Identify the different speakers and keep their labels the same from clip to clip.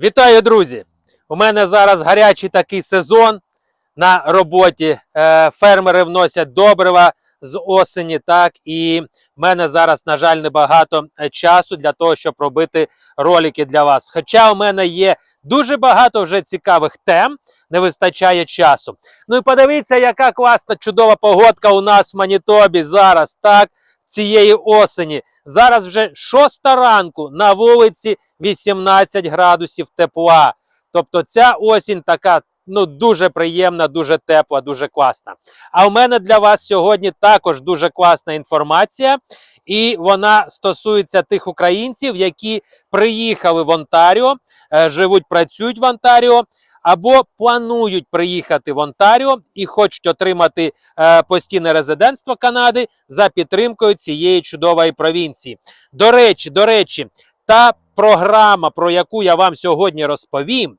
Speaker 1: Вітаю, друзі! У мене зараз гарячий такий сезон на роботі. Е, Фермери вносять добрива з осені, так і в мене зараз, на жаль, небагато е, часу для того, щоб робити ролики для вас. Хоча у мене є дуже багато вже цікавих тем, не вистачає часу. Ну і подивіться, яка класна чудова погодка у нас в Манітобі зараз, так, цієї осені. Зараз вже шоста ранку на вулиці 18 градусів тепла. Тобто ця осінь така ну, дуже приємна, дуже тепла, дуже класна. А в мене для вас сьогодні також дуже класна інформація, і вона стосується тих українців, які приїхали в Онтаріо, е, живуть, працюють в Онтаріо. Або планують приїхати в Онтаріо і хочуть отримати е, постійне резидентство Канади за підтримкою цієї чудової провінції. До речі, до речі, та програма, про яку я вам сьогодні розповім,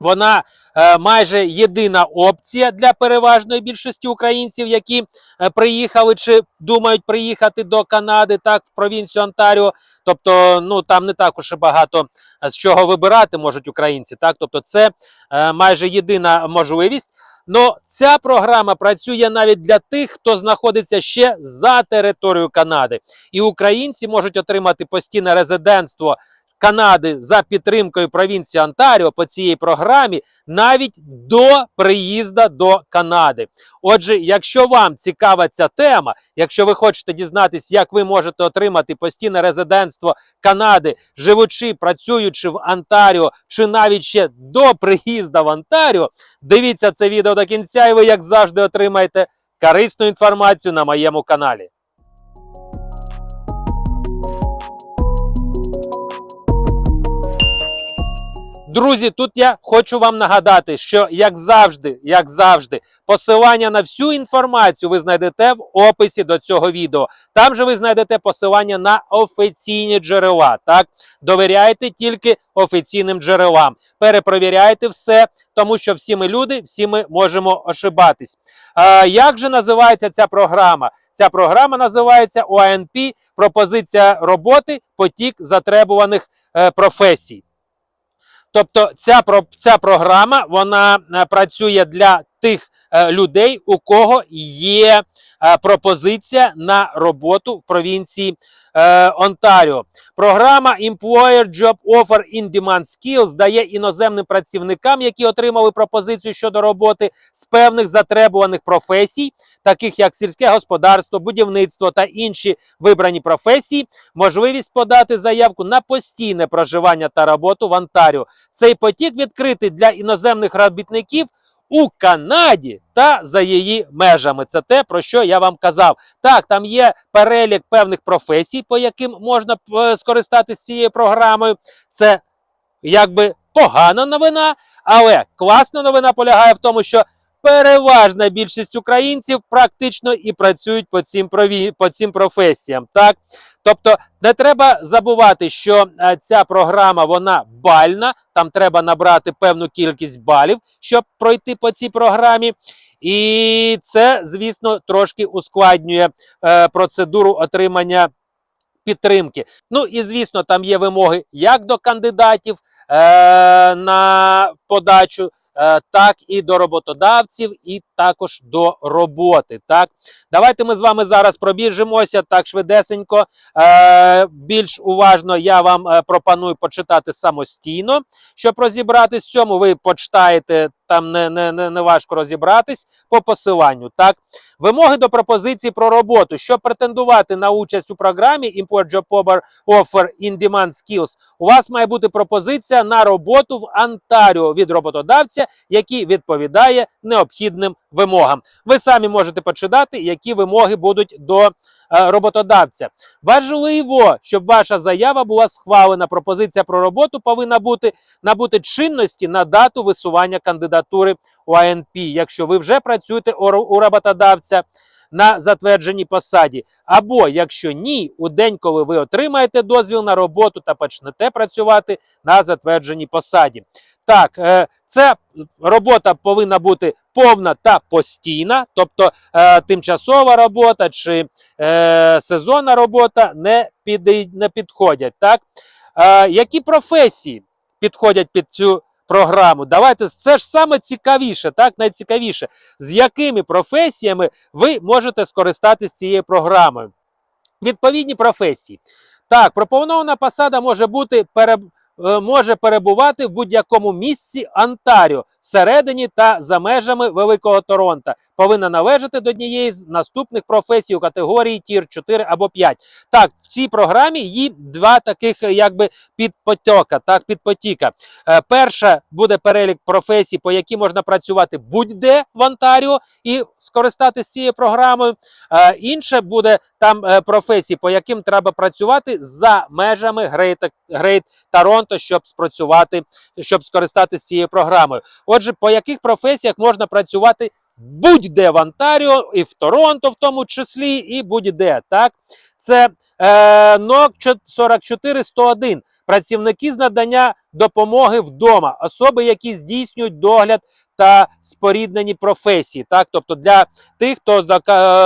Speaker 1: вона е, майже єдина опція для переважної більшості українців, які е, приїхали чи думають приїхати до Канади, так, в провінцію Онтаріо. Тобто, ну там не так уж і багато е, з чого вибирати можуть українці. Так, тобто, це майже єдина можливість. Но ця програма працює навіть для тих, хто знаходиться ще за територією Канади. І українці можуть отримати постійне резидентство Канади за підтримкою провінції Онтаріо по цій програмі навіть до приїзду до Канади. Отже, якщо вам цікава ця тема, якщо ви хочете дізнатися, як ви можете отримати постійне резидентство Канади, живучи, працюючи в Онтаріо, чи навіть ще до приїзду в Онтаріо, дивіться це відео до кінця, і ви, як завжди, отримаєте корисну інформацію на моєму каналі. Друзі, тут я хочу вам нагадати, що як завжди, як завжди, посилання на всю інформацію ви знайдете в описі до цього відео. Там же ви знайдете посилання на офіційні джерела. Так, довіряйте тільки офіційним джерелам. Перепровіряйте все, тому що всі ми люди, всі ми можемо ошибатись. А, як же називається ця програма? Ця програма називається ОНП пропозиція роботи, потік затребуваних е, професій. Тобто ця, ця програма вона е, працює для тих людей, у кого є е, пропозиція на роботу в провінції е, Онтаріо. Програма Employer Job Offer in Demand Skills дає іноземним працівникам, які отримали пропозицію щодо роботи з певних затребуваних професій, таких як сільське господарство, будівництво та інші вибрані професії, можливість подати заявку на постійне проживання та роботу в Онтаріо. Цей потік відкритий для іноземних робітників у Канаді та за її межами. Це те, про що я вам казав. Так, там є перелік певних професій, по яким можна е, скористатися цією програмою. Це якби погана новина, але класна новина полягає в тому, що переважна більшість українців практично і працюють по цим, прові... по цим професіям. Так? Тобто не треба забувати, що е, ця програма вона бальна, там треба набрати певну кількість балів, щоб пройти по цій програмі. І це, звісно, трошки ускладнює е, процедуру отримання підтримки. Ну і звісно, там є вимоги як до кандидатів е, на подачу. Е, Так і до роботодавців, і також до роботи. Так, давайте ми з вами зараз пробіжимося так швидесенько. Е, більш уважно я вам е, пропоную почитати самостійно, щоб розібратись в цьому. Ви почитаєте, там не, не, не, не важко розібратись по посиланню. Так, вимоги до пропозиції про роботу. Щоб претендувати на участь у програмі Import Job Offer in Demand Skills, у вас має бути пропозиція на роботу в Онтаріо від роботодавця, який відповідає необхідним вимогам. Ви самі можете почитати, які вимоги будуть до е, роботодавця. Важливо, щоб ваша заява була схвалена. Пропозиція про роботу повинна бути набути чинності на дату висування кандидатури у АНП, якщо ви вже працюєте у у роботодавця на затвердженій посаді. Або якщо ні, у день, коли ви отримаєте дозвіл на роботу та почнете працювати на затвердженій посаді. Так, е, це робота повинна бути повна та постійна, тобто е, тимчасова робота чи е, сезонна робота не, підій- не підходять. Так? Е, які професії? підходять під цю програму. Давайте це ж саме цікавіше, так найцікавіше, з якими професіями ви можете скористатись цією програмою. Відповідні професії. Так, пропонована посада може бути пере, е, може перебувати в будь-якому місці Онтаріо, всередині та за межами Великого Торонто. Повинна належати до однієї з наступних професій у категорії Тір 4 або 5. Так, в цій програмі є два таких е, якби підпотока, так, підпотіка. Е, перша буде перелік професій, по якій можна працювати будь-де в Онтаріо і скористатися цією програмою. Е, інше буде там е, професії, по яким треба працювати за межами Грейта Грейт Торонто, щоб спрацювати, щоб скористатися цією програмою. Отже, по яких професіях можна працювати будь-де в Онтаріо, і в Торонто, в тому числі, і будь-де. Так, це е, НОК 44101. Працівники з надання допомоги вдома, особи, які здійснюють догляд та споріднені професії. Так, тобто для тих, хто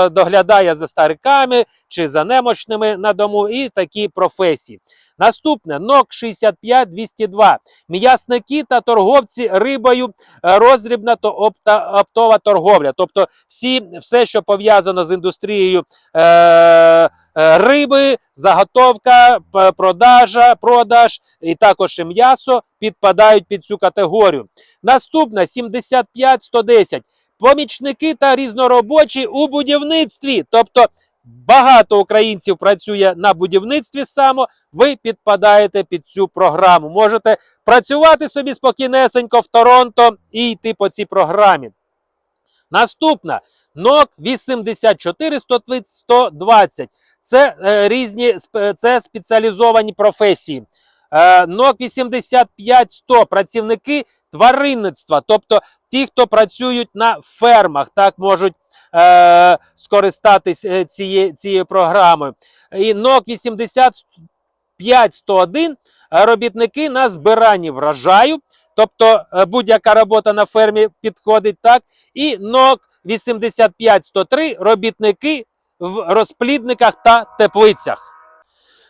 Speaker 1: доглядає за стариками чи за немощними на дому, і такі професії. Наступне НОК 65202. М'ясники та торговці рибою, е, роздрібна та оптова торговля. Тобто всі, все, що пов'язано з індустрією е, риби, заготовка, продажа, продаж і також і м'ясо підпадають під цю категорію. Наступна 75110. Помічники та різноробочі у будівництві. Тобто багато українців працює на будівництві само. Ви підпадаєте під цю програму. Можете працювати собі спокійнесенько в Торонто і йти по цій програмі. Наступна НОК 84 120. Це е, різні це спеціалізовані професії. Е, НОК 85 100 працівники тваринництва, тобто ті, хто працюють на фермах, так можуть е, скористатись е, цією, цією програмою. І НОК 85 101 е, робітники на збиранні врожаю, тобто будь-яка робота на фермі підходить так. І НОК 85 103 робітники в розплідниках та теплицях.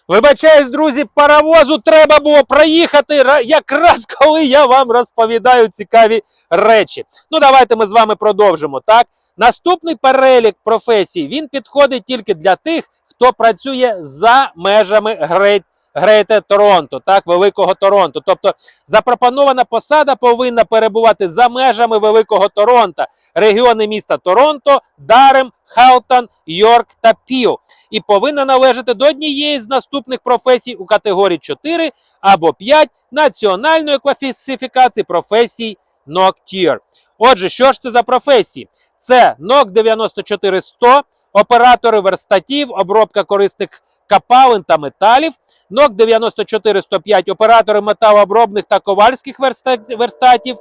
Speaker 1: Вибачаюсь, друзі, паровозу треба було проїхати якраз коли я вам розповідаю цікаві речі. Ну, давайте ми з вами продовжимо. Так, наступний перелік професій він підходить тільки для тих, хто працює за межами Грейт. Грейте Торонто, так, Великого Торонто. Тобто запропонована посада повинна перебувати за межами Великого Торонто, регіони міста Торонто, Дарем, Хелтон, Йорк та Піл. І повинна належати до однієї з наступних професій у категорії 4 або 5 національної класифікації професій NOC-Tier. Отже, що ж це за професії? Це NOC 94100, оператори верстатів, обробка корисних капалин та металів, НОК 94105 оператори металообробних та ковальських верстатів,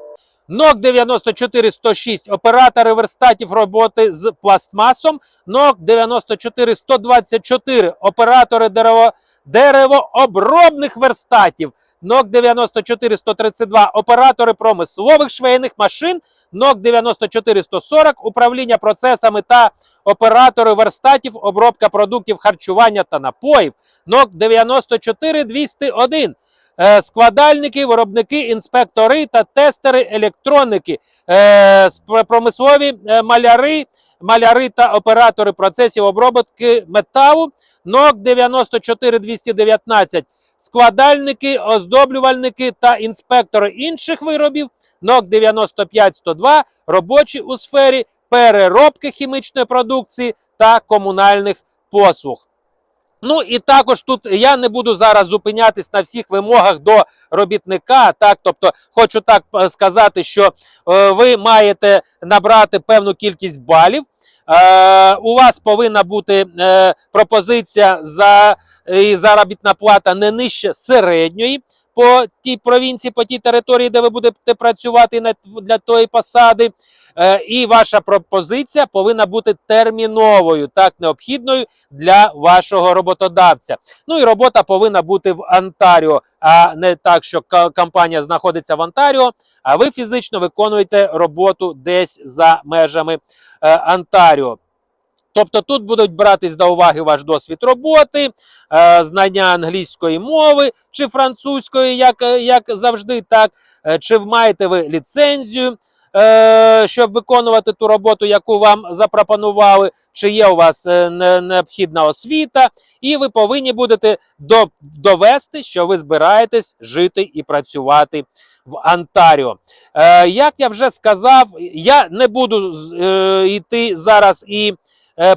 Speaker 1: НОК 94106 оператори верстатів роботи з пластмасом, НОК 94124 оператори дерево, деревообробних верстатів, НОК 94132 оператори промислових швейних машин, НОК 94140 управління процесами та оператори верстатів, обробка продуктів харчування та напоїв, НОК 94201 е, складальники, виробники, інспектори та тестери електроніки, е, промислові е, маляри, маляри та оператори процесів обробки металу, НОК 94219 складальники, оздоблювальники та інспектори інших виробів, НОК 95102 робочі у сфері переробки хімічної продукції та комунальних послуг. Ну і також тут я не буду зараз зупинятись на всіх вимогах до робітника. Так, тобто, хочу так е, сказати, що е, ви маєте набрати певну кількість балів. Е, у вас повинна бути е, пропозиція за і заробітна плата не нижче середньої по тій провінції, по тій території, де ви будете працювати для тої посади. Е, і ваша пропозиція повинна бути терміновою, так необхідною для вашого роботодавця. Ну і робота повинна бути в Онтаріо, а не так, що компанія знаходиться в Онтаріо, а ви фізично виконуєте роботу десь за межами е, Онтаріо. Тобто тут будуть братись до уваги ваш досвід роботи, е, знання англійської мови чи французької, як, е, як завжди, так, Е, чи маєте ви ліцензію, щоб виконувати ту роботу, яку вам запропонували, чи є у вас необхідна освіта, і ви повинні будете довести, що ви збираєтесь жити і працювати в Антаріо. Е, як я вже сказав, я не буду йти зараз і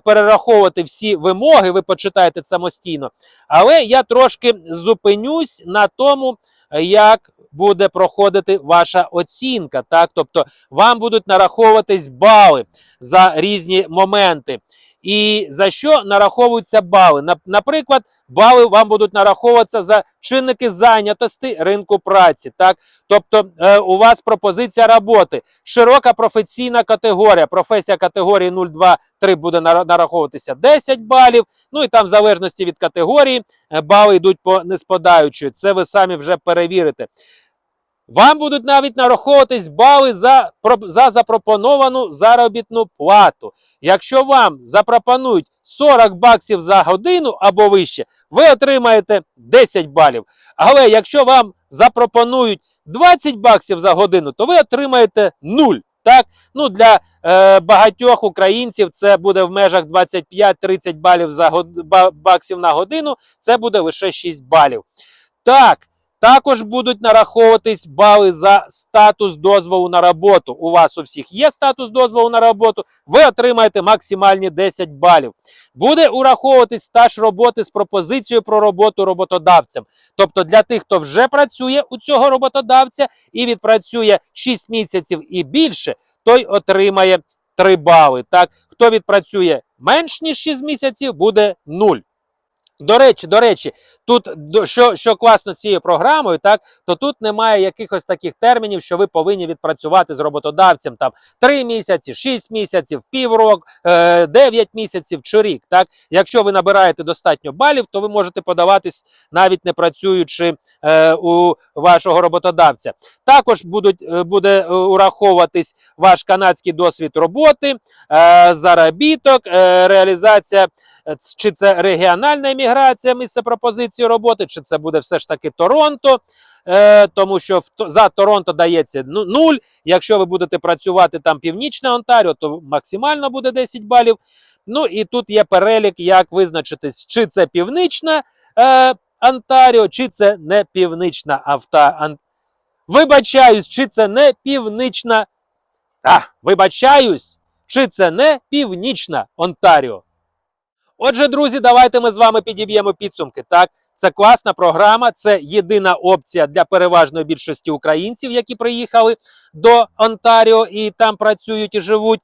Speaker 1: перераховувати всі вимоги, ви почитаєте самостійно. Але я трошки зупинюсь на тому, е, як буде проходити ваша оцінка. Так? Тобто вам будуть нараховуватись бали за різні моменти. І за що нараховуються бали? Наприклад, бали вам будуть нараховуватися за чинники зайнятості ринку праці. Так? Тобто е, у вас пропозиція роботи, широка професійна категорія. Професія категорії 0, 2, 3 буде нараховуватися 10 балів. Ну і там, в залежності від категорії, е, бали йдуть по неспадаючої. Це ви самі вже перевірите. Вам будуть навіть нараховуватись бали за, за запропоновану заробітну плату. Якщо вам запропонують 40 баксів за годину або вище, ви отримаєте 10 балів. Але якщо вам запропонують 20 баксів за годину, то ви отримаєте 0. Так? Ну, для е, багатьох українців це буде в межах 25-30 балів за год... баксів на годину, це буде лише 6 балів. Так, також будуть нараховуватись бали за статус дозволу на роботу. У вас у всіх є статус дозволу на роботу, ви отримаєте максимальні 10 балів. Буде ураховуватись стаж роботи з пропозицією про роботу роботодавцем. Тобто для тих, хто вже працює у цього роботодавця і відпрацює 6 місяців і більше, той отримає 3 бали. Так, хто відпрацює менш ніж 6 місяців, буде 0. До речі, до речі, тут що, що класно цією програмою, так то тут немає якихось таких термінів, що ви повинні відпрацювати з роботодавцем там 3 місяці, 6 місяців, півроку, е, 9 місяців чи рік. Так, якщо ви набираєте достатньо балів, то ви можете подаватись навіть не працюючи е, у вашого роботодавця. Також будуть е, буде е, ураховуватись ваш канадський досвід роботи, е, заробіток, е, реалізація чи це регіональна еміграція, місце пропозиції роботи, чи це буде все ж таки Торонто. Е, тому що за Торонто дається ну, 0. Якщо ви будете працювати там північне Онтаріо, то максимально буде 10 балів. Ну і тут є перелік, як визначитись, чи це північна е, Онтаріо, чи це не північна авто. Вибачаюсь, чи це не північна. А, вибачаюсь, чи це не північна Онтаріо. Отже, друзі, давайте ми з вами підіб'ємо підсумки. Так, це класна програма, це єдина опція для переважної більшості українців, які приїхали до Онтаріо і там працюють і живуть.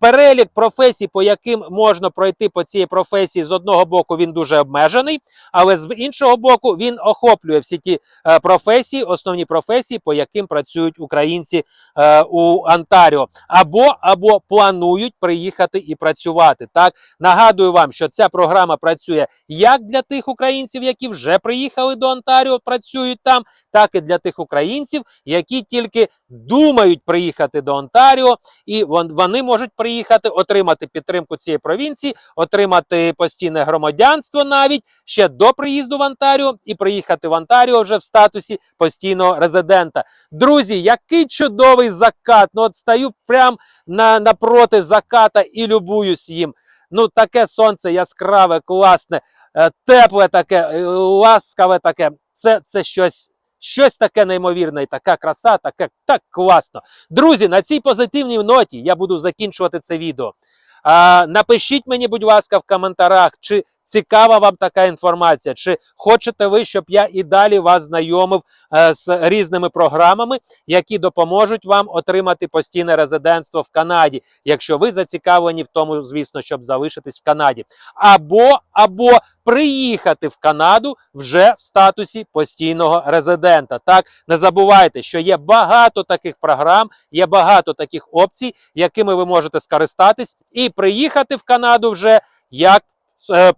Speaker 1: Перелік професій, по яким можна пройти по цій професії, з одного боку він дуже обмежений, але з іншого боку він охоплює всі ті е, професії, основні професії, по яким працюють українці е, у Онтаріо, або або планують приїхати і працювати. Так нагадую вам, що ця програма працює як для тих українців, які вже приїхали до Онтаріо, працюють там, так і для тих українців, які тільки думають приїхати до Онтаріо, і вони можуть приїхати, отримати підтримку цієї провінції, отримати постійне громадянство навіть ще до приїзду в Онтаріо і приїхати в Онтаріо вже в статусі постійного резидента. Друзі, який чудовий закат! Ну от стою прям на, напроти заката і любуюсь їм. Ну, таке сонце яскраве, класне, е, тепле таке, е, ласкаве таке. Це, це щось. Щось таке неймовірне, і така краса, таке так класно. Друзі, на цій позитивній ноті я буду закінчувати це відео. А, напишіть мені, будь ласка, в коментарях, чи цікава вам така інформація, чи хочете ви, щоб я і далі вас знайомив е, з різними програмами, які допоможуть вам отримати постійне резидентство в Канаді, якщо ви зацікавлені в тому, звісно, щоб залишитись в Канаді, або або приїхати в Канаду вже в статусі постійного резидента. Так не забувайте, що є багато таких програм, є багато таких опцій, якими ви можете скористатись і приїхати в Канаду вже як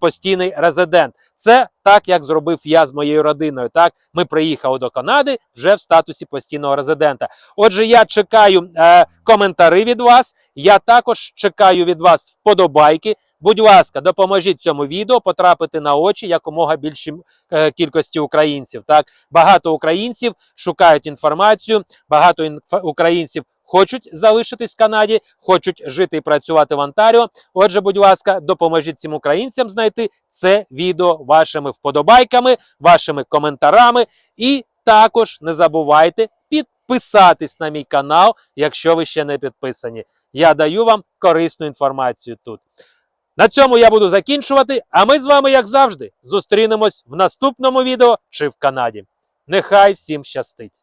Speaker 1: постійний резидент. Це так, як зробив я з моєю родиною. Так, ми приїхали до Канади вже в статусі постійного резидента. Отже, я чекаю е, коментари від вас. Я також чекаю від вас вподобайки. Будь ласка, допоможіть цьому відео потрапити на очі якомога більшій е, кількості українців. Так, багато українців шукають інформацію, багато інф- українців хочуть залишитись в Канаді, хочуть жити і працювати в Онтаріо. Отже, будь ласка, допоможіть цим українцям знайти це відео вашими вподобайками, вашими коментарами. І також не забувайте підписатись на мій канал, якщо ви ще не підписані. Я даю вам корисну інформацію тут. На цьому я буду закінчувати. А ми з вами, як завжди, зустрінемось в наступному відео чи в Канаді. Нехай всім щастить!